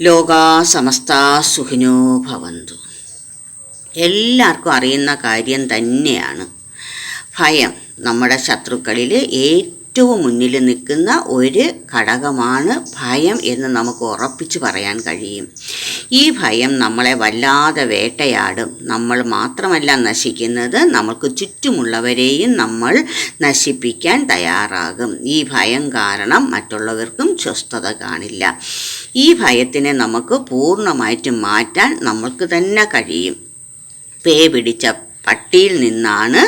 ലോകാ സമസ്ത സുഖിനോ ഭവന്തു. എല്ലാവർക്കും അറിയുന്ന കാര്യം തന്നെയാണ്. ഭയം നമ്മുടെ ശത്രുക്കളിൽ ഏറ്റവും മുന്നിൽ നിൽക്കുന്ന ഒരു ഘടകമാണ് ഭയം എന്ന് നമുക്ക് ഉറപ്പിച്ച് പറയാൻ കഴിയും. ഈ ഭയം നമ്മളെ വല്ലാതെ വേട്ടയാടും. നമ്മൾ മാത്രമല്ല നശിക്കുന്നത് നമ്മൾക്ക് ചുറ്റുമുള്ളവരെയും നമ്മൾ നശിപ്പിക്കാൻ തയ്യാറാകും. ഈ ഭയം കാരണം മറ്റുള്ളവർക്കും സ്വസ്ഥത കാണില്ല. ഈ ഭയത്തിനെ നമുക്ക് പൂർണമായിട്ടും മാറ്റാൻ നമ്മൾക്ക് തന്നെ കഴിയും. പേ പിടിച്ച പട്ടിയിൽ നിന്നാണ്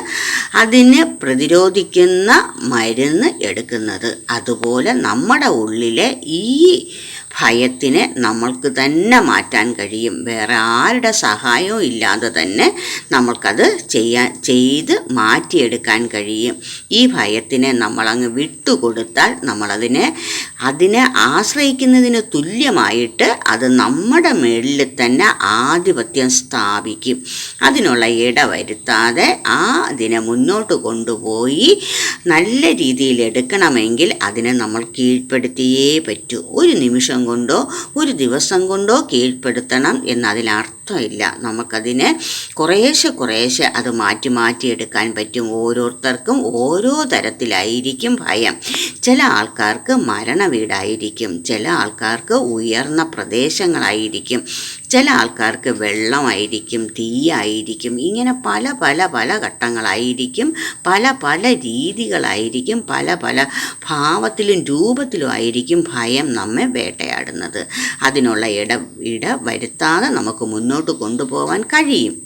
അതിനെ പ്രതിരോധിക്കുന്ന മരുന്ന് എടുക്കുന്നത്. അതുപോലെ നമ്മുടെ ഉള്ളിലെ ഈ ഭയത്തിനെ നമ്മൾക്ക് തന്നെ മാറ്റാൻ കഴിയും. വേറെ ആരുടെ സഹായവും ഇല്ലാതെ തന്നെ നമ്മൾക്കത് ചെയ്യാൻ ചെയ്ത് മാറ്റിയെടുക്കാൻ കഴിയും. ഈ ഭയത്തിനെ നമ്മളങ്ങ് വിട്ടുകൊടുത്താൽ നമ്മളതിനെ അതിനെ ആശ്രയിക്കുന്നതിന് തുല്യമായിട്ട് അത് നമ്മുടെ മേളിൽ തന്നെ ആധിപത്യം സ്ഥാപിക്കും. അതിനുള്ള ഇട വരുത്താതെ ആ അതിനെ മുന്നോട്ട് കൊണ്ടുപോയി നല്ല രീതിയിൽ എടുക്കണമെങ്കിൽ അതിനെ നമ്മൾ കീഴ്പ്പെടുത്തിയേ പറ്റൂ. ഒരു നിമിഷം കൊണ്ടോ ഒരു ദിവസം കൊണ്ടോ കീഴ്പ്പെടുത്തണം എന്നതിനർത്ഥമില്ല നമുക്കതിനെ കുറേശ്ശെ കുറേശ്ശെ അത് മാറ്റി മാറ്റി എടുക്കാൻ പറ്റും. ഓരോരുത്തർക്കും ഓരോ തരത്തിലായിരിക്കും ഭയം. ചില ആൾക്കാർക്ക് മരണ വീടായിരിക്കും ചില ആൾക്കാർക്ക് ഉയർന്ന പ്രദേശങ്ങളായിരിക്കും. ചില ആൾക്കാർക്ക് വെള്ളമായിരിക്കും തീയായിരിക്കും ഇങ്ങനെ പല പല പല ഘട്ടങ്ങളായിരിക്കും പല പല രീതികളായിരിക്കും പല പല ഭാവത്തിലും രൂപത്തിലും ആയിരിക്കും ഭയം നമ്മെ വേട്ടയാടുന്നത്. അതിനുള്ള ഇട ഇട വരുത്താതെ നമുക്ക് മുന്നോട്ട് കൊണ്ടുപോകാൻ കഴിയും.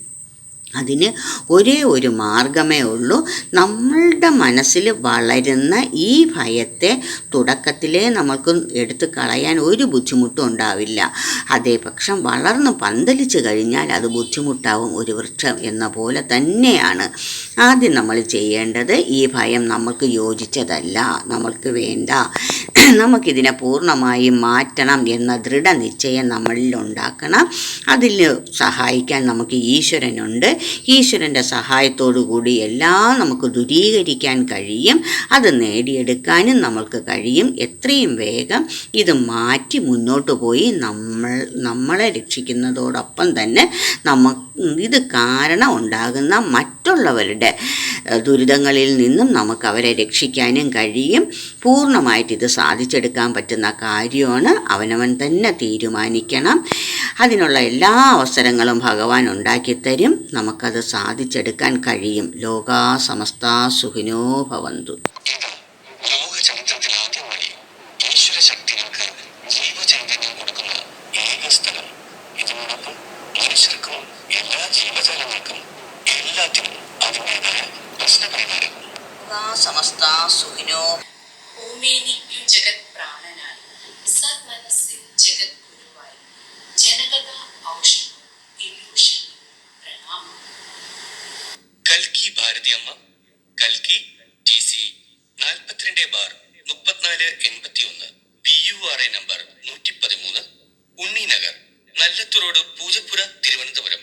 അതിന് ഒരേ ഒരു മാർഗമേ ഉള്ളൂ. നമ്മളുടെ മനസ്സിൽ വളരുന്ന ഈ ഭയത്തെ തുടക്കത്തിലേ നമ്മൾക്ക് എടുത്തു കളയാൻ ഒരു ബുദ്ധിമുട്ടും ഉണ്ടാവില്ല. അതേപക്ഷം വളർന്ന് പന്തലിച്ച് കഴിഞ്ഞാൽ അത് ബുദ്ധിമുട്ടാവും ഒരു വൃക്ഷം എന്ന പോലെ തന്നെയാണ്. ആദ്യം നമ്മൾ ചെയ്യേണ്ടത് ഈ ഭയം നമുക്ക് യോജിച്ചതല്ല നമ്മൾക്ക് വേണ്ട. നമുക്കിതിനെ പൂർണമായും മാറ്റണം എന്ന ദൃഢനിശ്ചയം നമ്മളിൽ ഉണ്ടാക്കണം. അതിൽ സഹായിക്കാൻ നമുക്ക് ഈശ്വരനുണ്ട്. ഈശ്വരന്റെ കൂടി എല്ലാം നമുക്ക് ദുരീകരിക്കാൻ കഴിയും. അത് നേടിയെടുക്കാനും നമ്മൾക്ക് കഴിയും. എത്രയും വേഗം ഇത് മാറ്റി മുന്നോട്ട് പോയി നമ്മൾ നമ്മളെ രക്ഷിക്കുന്നതോടൊപ്പം തന്നെ നമ്മ ഇത് കാരണം ഉണ്ടാകുന്ന മറ്റുള്ളവരുടെ ദുരിതങ്ങളിൽ നിന്നും നമുക്ക് അവരെ രക്ഷിക്കാനും കഴിയും. പൂർണമായിട്ട് ഇത് സാധിച്ചെടുക്കാൻ പറ്റുന്ന കാര്യമാണ്. അവനവൻ തന്നെ തീരുമാനിക്കണം. അതിനുള്ള എല്ലാ അവസരങ്ങളും ഭഗവാൻ ഉണ്ടാക്കിത്തരും. നമുക്കത് സാധിച്ചെടുക്കാൻ കഴിയും. ലോകാ സമസ്ത സുഖിനോ ഭവന്തു. ജീവജാലങ്ങൾക്കും എല്ലാത്തിനും ലോകാ സമസ്ത സുഖിനോ. ഭൂമിയിലേക്കു ജഗത് പ്രാണനായി സന്മനസ്സിൽ ജഗത് ഗുരുവായി. ജനകത ഔഷധം ഇല്യൂഷൻ പ്രണാമം. കൽക്കി ഭാരതിയമ്മ കൽക്കി ടി സി നാൽപ്പത്തിരണ്ട് ബാർ മുപ്പത്തിനാല് എൺപത്തി ഒന്ന് P you are A number നൂറ്റി പതിമൂന്ന് ഉണ്ണി നഗർ നല്ലത്ത് റോഡ് പൂജപ്പുര തിരുവനന്തപുരം.